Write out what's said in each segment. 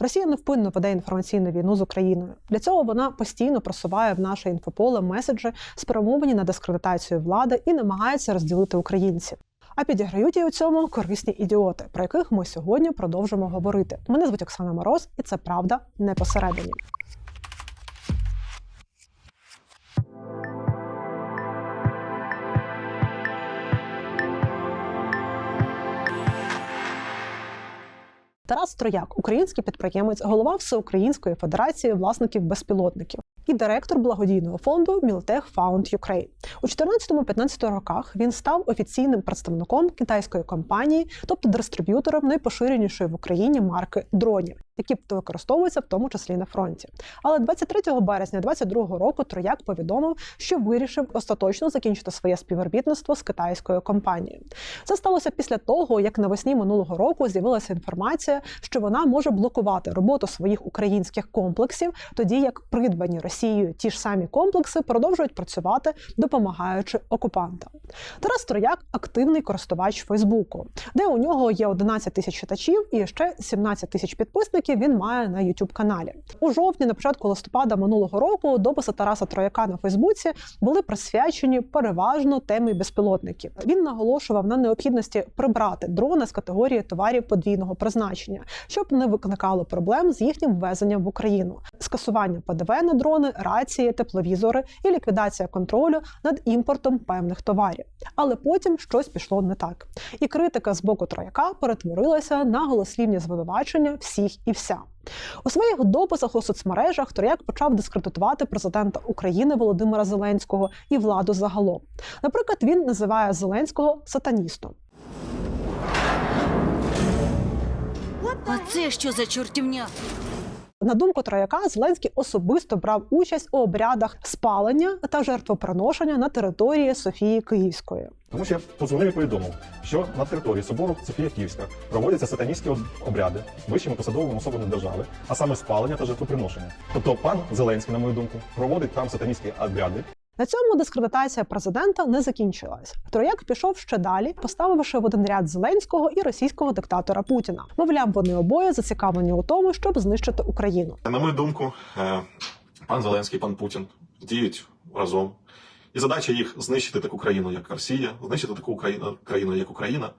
Росія невпинно веде інформаційну війну з Україною. Для цього вона постійно просуває в наше інфополе меседжі, спрямовані на дискредитацію влади і намагається розділити українців. А підіграють і у цьому корисні ідіоти, про яких ми сьогодні продовжимо говорити. Мене звуть Оксана Мороз, і це правда не посередині. Тарас Трояк, український підприємець, голова Всеукраїнської федерації власників безпілотників і директор благодійного фонду Miltech Found Ukraine. У 14-15 роках він став офіційним представником китайської компанії, тобто дистриб'ютором найпоширенішої в Україні марки дронів, які використовуються в тому числі на фронті. Але 23 березня 2022 року Трояк повідомив, що вирішив остаточно закінчити своє співробітництво з китайською компанією. Це сталося після того, як навесні минулого року з'явилася інформація, що вона може блокувати роботу своїх українських комплексів, тоді як придбані Росією ті ж самі комплекси продовжують працювати, допомагаючи окупантам. Тарас Трояк активний користувач Фейсбуку, де у нього є 11 тисяч читачів і ще 17 тисяч підписників він має на youtube каналі. У жовтні, на початку листопада минулого року, дописи Тараса Трояка на Фейсбуці були присвячені переважно темі безпілотників. Він наголошував на необхідності прибрати дрони з категорії товарів подвійного призначення, щоб не викликало проблем з їхнім ввезенням в Україну, скасування ПДВ на дрони, рації, тепловізори і ліквідація контролю над імпортом певних товарів. Але потім щось пішло не так, і критика з боку Трояка перетворилася на голослівні звинувачення всіх і вся. У своїх дописах у соцмережах Трояк почав дискредитувати президента України Володимира Зеленського і владу загалом. Наприклад, він називає Зеленського сатаністом. А це що за чортівня? На думку Трояка, Зеленський особисто брав участь у обрядах спалення та жертвоприношення на території Софії Київської. Тому що я подзвонив і повідомив, що на території собору Софія Київська проводяться сатаністські обряди вищими посадовими особами держави, а саме спалення та жертвоприношення. Тобто пан Зеленський, на мою думку, проводить там сатаністські обряди, На цьому дискредитація президента не закінчилась. Трояк пішов ще далі, поставивши в один ряд Зеленського і російського диктатора Путіна. Мовляв, вони обоє зацікавлені у тому, щоб знищити Україну. На мою думку, е, пан Зеленський, пан Путін діють разом. І задача їх знищити таку країну, як Росія, знищити таку країну, країну, як Україна,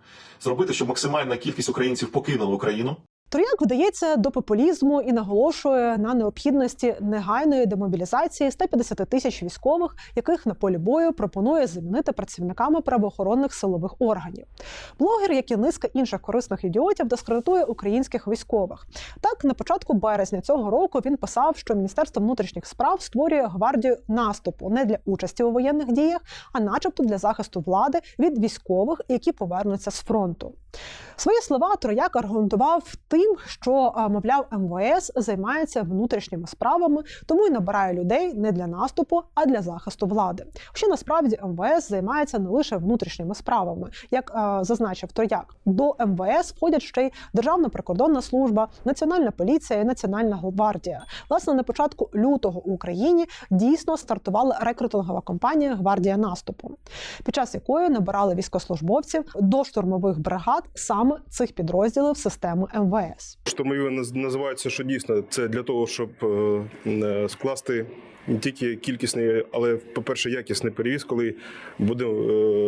зробити, щоб максимальна кількість українців покинула Україну. Трояк вдається до популізму і наголошує на необхідності негайної демобілізації 150 тисяч військових, яких на полі бою пропонує замінити працівниками правоохоронних силових органів. Блогер, як і низка інших корисних ідіотів, дискредитує українських військових. Так, на початку березня цього року він писав, що Міністерство внутрішніх справ створює гвардію наступу не для участі у воєнних діях, а начебто для захисту влади від військових, які повернуться з фронту. Свої слова Трояк аргументував тим, що мовляв МВС займається внутрішніми справами, тому й набирає людей не для наступу, а для захисту влади. Ще насправді МВС займається не лише внутрішніми справами, як а, зазначив Трояк. До МВС входять ще й Державна прикордонна служба, Національна поліція і Національна гвардія. Власне, на початку лютого у Україні дійсно стартувала рекрутингова кампанія Гвардія наступу, під час якої набирали військовослужбовців до штурмових бригад саме цих підрозділів системи МВС. Штурмові наз- називаються, що дійсно це для того, щоб е, е, скласти не тільки кількісний, але по-перше, якісний перевіз, коли буде е,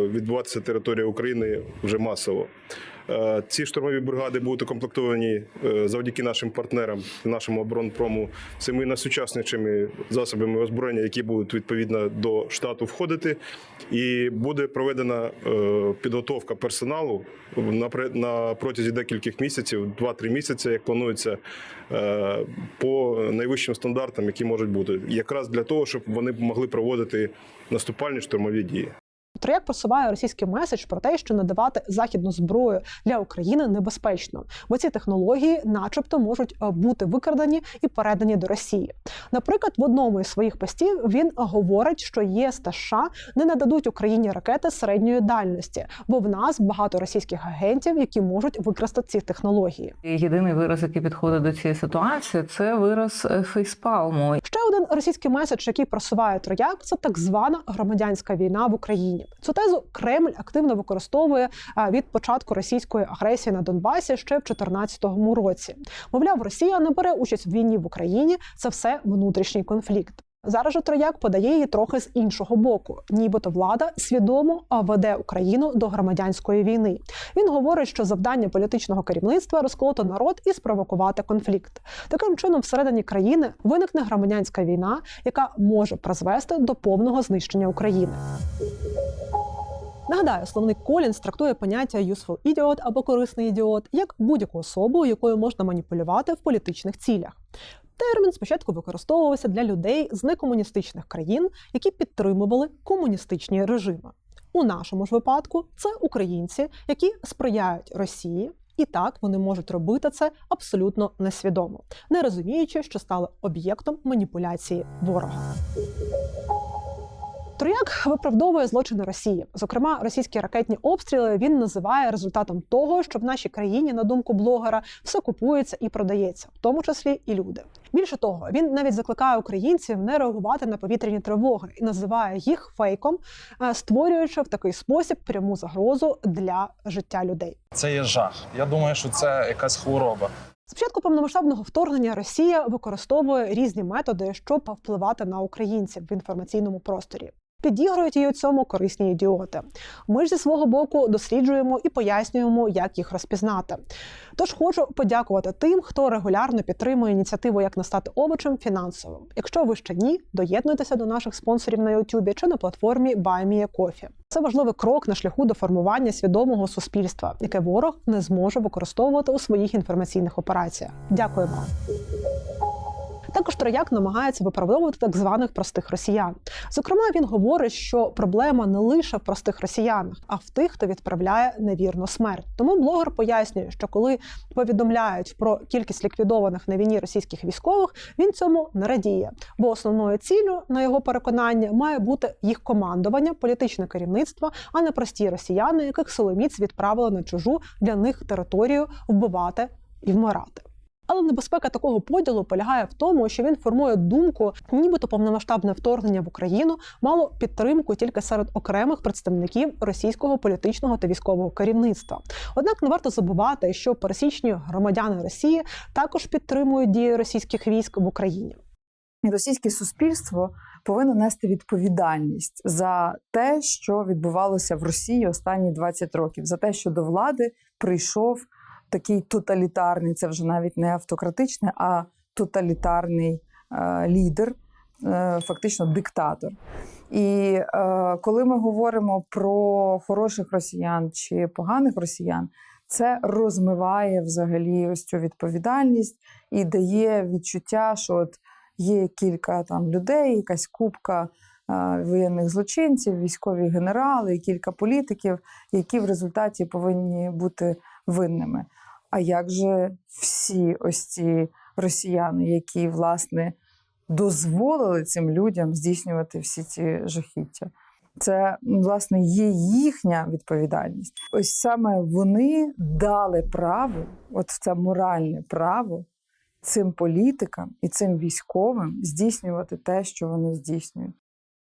відбуватися територія України вже масово. Е, Ці штурмові бригади будуть укомплектовані е, завдяки нашим партнерам, нашому оборонпрому, цими найсучаснішими засобами озброєння, які будуть відповідно до штату входити, і буде проведена е, підготовка персоналу на протязі декількох місяців, 2-3 місяці, як планується, по найвищим стандартам, які можуть бути, якраз для того, щоб вони могли проводити наступальні штурмові дії. Трояк просуває російський меседж про те, що надавати західну зброю для України небезпечно, бо ці технології, начебто, можуть е, бути викрадані і передані до Росії. Наприклад, в одному із своїх постів він говорить, що ЄС та США не нададуть Україні ракети середньої дальності, бо в нас багато російських агентів, які можуть використати ці технології. Єдиний вираз, який підходить до цієї ситуації, це вираз е, фейспалму. Ще один російський меседж, який просуває трояк, це так звана громадянська війна в Україні. Цю тезу Кремль активно використовує від початку російської агресії на Донбасі ще в 2014 році. Мовляв, Росія не бере участь в війні в Україні. Це все внутрішній конфлікт. Зараз же Трояк подає її трохи з іншого боку, нібито влада свідомо веде Україну до громадянської війни. Він говорить, що завдання політичного керівництва розколоти народ і спровокувати конфлікт. Таким чином, всередині країни виникне громадянська війна, яка може призвести до повного знищення України. Нагадаю, словник Колінс трактує поняття useful idiot або корисний ідіот як будь-яку особу, якою можна маніпулювати в політичних цілях. Термін спочатку використовувався для людей з некомуністичних країн, які підтримували комуністичні режими. У нашому ж випадку це українці, які сприяють Росії. І так вони можуть робити це абсолютно несвідомо, не розуміючи, що стали об'єктом маніпуляції ворога. Трояк виправдовує злочини Росії. Зокрема, російські ракетні обстріли він називає результатом того, що в нашій країні, на думку блогера, все купується і продається, в тому числі і люди. Більше того, він навіть закликає українців не реагувати на повітряні тривоги і називає їх фейком, е, створюючи в такий спосіб пряму загрозу для життя людей. Це є жах. Я думаю, що це якась хвороба. З початку повномасштабного вторгнення Росія використовує різні методи, щоб впливати на українців в інформаційному просторі. Підігрують їй у цьому корисні ідіоти. Ми ж зі свого боку досліджуємо і пояснюємо, як їх розпізнати. Тож хочу подякувати тим, хто регулярно підтримує ініціативу Як не стати овочем фінансово. Якщо ви ще ні, доєднуйтеся до наших спонсорів на YouTube чи на платформі BuyMeACoffee. Це важливий крок на шляху до формування свідомого суспільства, яке ворог не зможе використовувати у своїх інформаційних операціях. Дякую вам. Також Трояк намагається виправдовувати так званих простих росіян. Зокрема, він говорить, що проблема не лише в простих росіянах, а в тих, хто відправляє невірну смерть. Тому блогер пояснює, що коли повідомляють про кількість ліквідованих на війні російських військових, він цьому не радіє. Бо основною ціллю, на його переконання, має бути їх командування, політичне керівництво, а не прості росіяни, яких силоміць відправили на чужу для них територію вбивати і вмирати. Але небезпека такого поділу полягає в тому, що він формує думку, нібито повномасштабне вторгнення в Україну мало підтримку тільки серед окремих представників російського політичного та військового керівництва. Однак не варто забувати, що пересічні громадяни Росії також підтримують дії російських військ в Україні. Російське суспільство повинно нести відповідальність за те, що відбувалося в Росії останні 20 років, за те, що до влади прийшов такий тоталітарний, це вже навіть не автократичний, а тоталітарний е, лідер, е, фактично диктатор. І е, коли ми говоримо про хороших росіян чи поганих росіян, це розмиває взагалі ось цю відповідальність і дає відчуття, що от є кілька там людей, якась купка воєнних злочинців, військові генерали, і кілька політиків, які в результаті повинні бути винними. А як же всі ось ці росіяни, які власне дозволили цим людям здійснювати всі ці жахіття? Це власне є їхня відповідальність. Ось саме вони дали право, от це моральне право цим політикам і цим військовим здійснювати те, що вони здійснюють.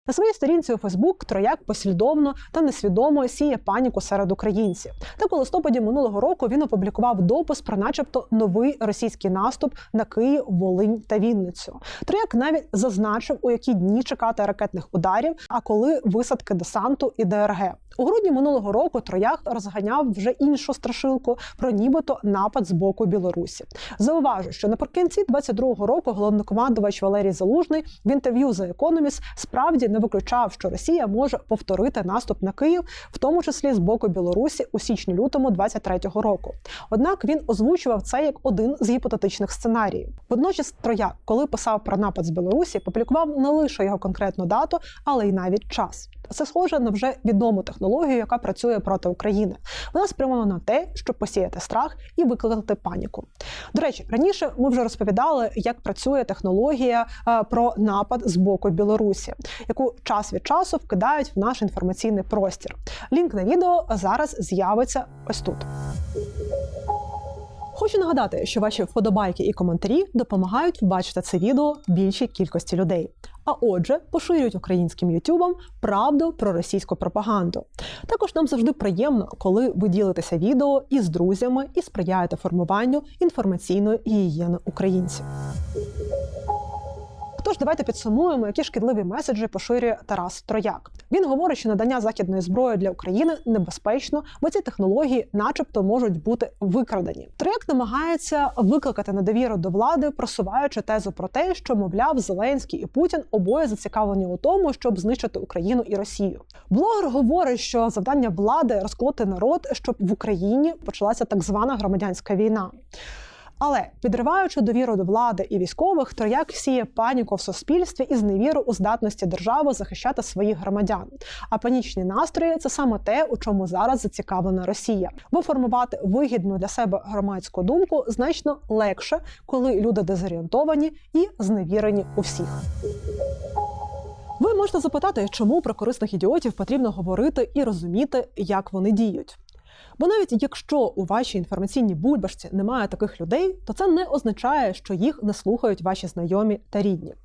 На своїй сторінці у Фейсбук Трояк послідовно та несвідомо сіє паніку серед українців. Так у листопаді минулого року він опублікував допис про, начебто, новий російський наступ на Київ, Волинь та Вінницю. Трояк навіть зазначив, у які дні чекати ракетних ударів, а коли висадки десанту і ДРГ. У грудні минулого року Трояк розганяв вже іншу страшилку про нібито напад з боку Білорусі. Зауважу, що наприкінці 22-го року головнокомандувач Валерій Залужний в інтерв'ю за Economist справді не виключав, що Росія може повторити наступ на Київ, в тому числі з боку Білорусі у січні-лютому 23-го року. Однак він озвучував це як один з гіпотетичних сценаріїв. Водночас Трояк, коли писав про напад з Білорусі, публікував не лише його конкретну дату, але й навіть час. Це схоже на вже відому технологію, яка працює проти України. Вона спрямована на те, щоб посіяти страх і викликати паніку. До речі, раніше ми вже розповідали, як працює технологія е, про напад з боку Білорусі, яку час від часу вкидають в наш інформаційний простір. Лінк на відео зараз з'явиться ось тут. Хочу нагадати, що ваші вподобайки і коментарі допомагають побачити це відео більшій кількості людей. а отже, поширюють українським ютубам правду про російську пропаганду. Також нам завжди приємно, коли ви ділитеся відео із друзями і сприяєте формуванню інформаційної гігієни українців. Тож давайте підсумуємо, які шкідливі меседжі поширює Тарас Трояк. Він говорить, що надання західної зброї для України небезпечно, бо ці технології, начебто, можуть бути викрадені. Трояк намагається викликати недовіру до влади, просуваючи тезу про те, що мовляв Зеленський і Путін обоє зацікавлені у тому, щоб знищити Україну і Росію. Блогер говорить, що завдання влади розколоти народ, щоб в Україні почалася так звана громадянська війна. Але підриваючи довіру до влади і військових, Трояк сіє паніку в суспільстві і зневіру у здатності держави захищати своїх громадян. А панічні настрої це саме те, у чому зараз зацікавлена Росія. Бо формувати вигідну для себе громадську думку значно легше, коли люди дезорієнтовані і зневірені у всіх. Ви можете запитати, чому про корисних ідіотів потрібно говорити і розуміти, як вони діють. Бо навіть якщо у вашій інформаційній бульбашці немає таких людей, то це не означає, що їх не слухають ваші знайомі та рідні.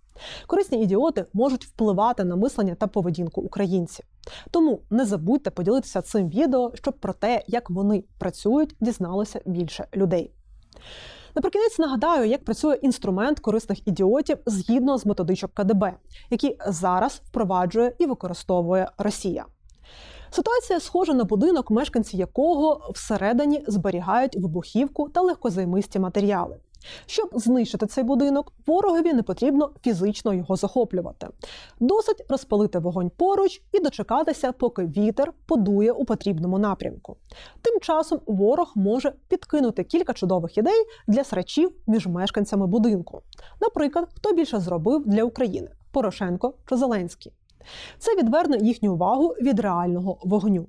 Корисні ідіоти можуть впливати на мислення та поведінку українців. Тому не забудьте поділитися цим відео, щоб про те, як вони працюють, дізналося більше людей. Наприкінець нагадаю, як працює інструмент корисних ідіотів згідно з методичок КДБ, які зараз впроваджує і використовує Росія. Ситуація схожа на будинок, мешканці якого всередині зберігають вибухівку та легкозаймисті матеріали. Щоб знищити цей будинок, ворогові не потрібно фізично його захоплювати. Досить розпалити вогонь поруч і дочекатися, поки вітер подує у потрібному напрямку. Тим часом ворог може підкинути кілька чудових ідей для срачів між мешканцями будинку. Наприклад, хто більше зробив для України Порошенко чи Зеленський. Це відверне їхню увагу від реального вогню.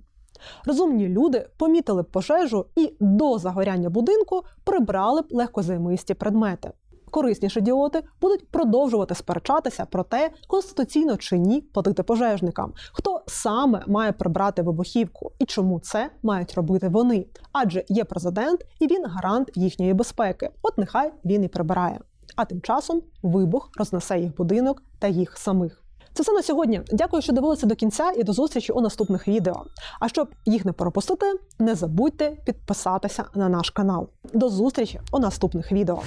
Розумні люди помітили б пожежу і до загоряння будинку прибрали б легкозаймисті предмети. Корисні ж ідіоти будуть продовжувати сперечатися про те, конституційно чи ні платити пожежникам, хто саме має прибрати вибухівку і чому це мають робити вони. Адже є президент і він гарант їхньої безпеки. От нехай він і прибирає. А тим часом вибух рознесе їх будинок та їх самих. Це все на сьогодні. Дякую, що дивилися до кінця і до зустрічі у наступних відео. А щоб їх не пропустити, не забудьте підписатися на наш канал. До зустрічі у наступних відео.